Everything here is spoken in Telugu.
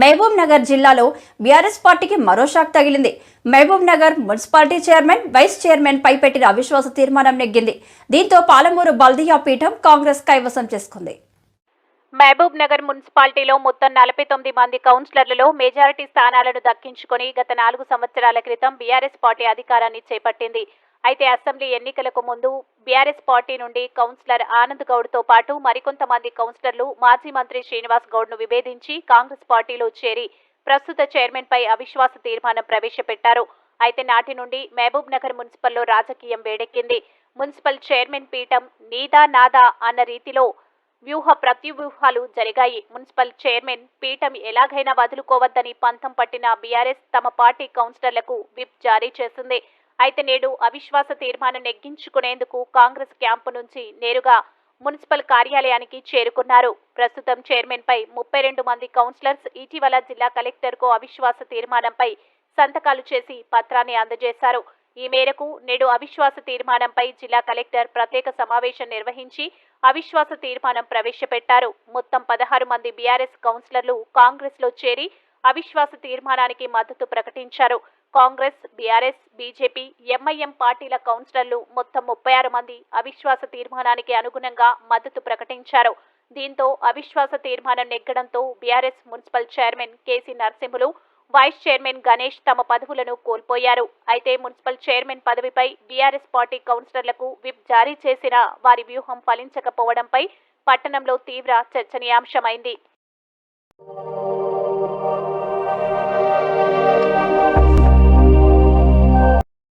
మహబూబ్ నగర్ జిల్లాలో బీఆర్ఎస్ పార్టీకి మరో షాక్ తగిలింది. Mahabubnagar municipality chairman vice chairman పై పెట్టిన అవిశ్వాస తీర్మానం నెగ్గింది. దీంతో పాలమూరు బల్దియా పీఠం కాంగ్రెస్ కైవసం చేసుకుంది. మహబూబ్ నగర్ మున్సిపాలిటీలో మొత్తం నలభై తొమ్మిది మంది కౌన్సిలర్లలో మెజారిటీ స్థానాలను దక్కించుకుని గత నాలుగు సంవత్సరాల క్రితం బీఆర్ఎస్ పార్టీ అధికారాన్ని చేపట్టింది. అయితే అసెంబ్లీ ఎన్నికలకు ముందు బీఆర్ఎస్ పార్టీ నుండి కౌన్సిలర్ ఆనంద్ గౌడ్తో పాటు మరికొంతమంది కౌన్సిలర్లు మాజీ మంత్రి శ్రీనివాస్ గౌడ్ను విభేదించి కాంగ్రెస్ పార్టీలో చేరి ప్రస్తుత చైర్మన్ పై అవిశ్వాస తీర్మానం ప్రవేశపెట్టారు. అయితే నాటి నుండి మహబూబ్ నగర్ మున్సిపల్లో రాజకీయం వేడెక్కింది. మున్సిపల్ చైర్మన్ పీఠం నీదా నాదా అన్న రీతిలో వ్యూహ ప్రత్యువ్యూహాలు జరిగాయి. మున్సిపల్ చైర్మన్ పీఠం ఎలాగైనా వదులుకోవద్దని పంతం పట్టిన బీఆర్ఎస్ తమ పార్టీ కౌన్సిలర్లకు విప్ జారీ చేసింది. అయితే నేడు అవిశ్వాస తీర్మానం నెగ్గించుకునేందుకు కాంగ్రెస్ క్యాంపు నుంచి నేరుగా మున్సిపల్ కార్యాలయానికి చేరుకున్నారు. ప్రస్తుతం చైర్మన్ పై ముప్పై రెండు మంది కౌన్సిలర్స్ ఇటీవల జిల్లా కలెక్టర్కు అవిశ్వాస తీర్మానంపై సంతకాలు చేసి పత్రాన్ని అందజేశారు. ఈ మేరకు నేడు అవిశ్వాస తీర్మానంపై జిల్లా కలెక్టర్ ప్రత్యేక సమావేశం నిర్వహించి అవిశ్వాస తీర్మానం ప్రవేశపెట్టారు. మొత్తం పదహారు మంది బీఆర్ఎస్ కౌన్సిలర్లు కాంగ్రెస్లో చేరి అవిశ్వాస తీర్మానానికి మద్దతు ప్రకటించారు. కాంగ్రెస్ బీఆర్ఎస్ బీజేపీ ఎంఐఎం పార్టీల కౌన్సిలర్లు మొత్తం ముప్పై ఆరు మంది అవిశ్వాస తీర్మానానికి అనుగుణంగా మద్దతు ప్రకటించారు. దీంతో అవిశ్వాస తీర్మానం నెగ్గడంతో BRS municipal chairman KC Narasimhulu vice chairman Ganesh తమ పదవులను కోల్పోయారు. అయితే మున్సిపల్ చైర్మన్ పదవిపై బీఆర్ఎస్ పార్టీ కౌన్సిలర్లకు విప్ జారీ చేసిన వారి వ్యూహం ఫలించకపోవడంపై పట్టణంలో తీవ్ర చర్చనీయాంశమైంది.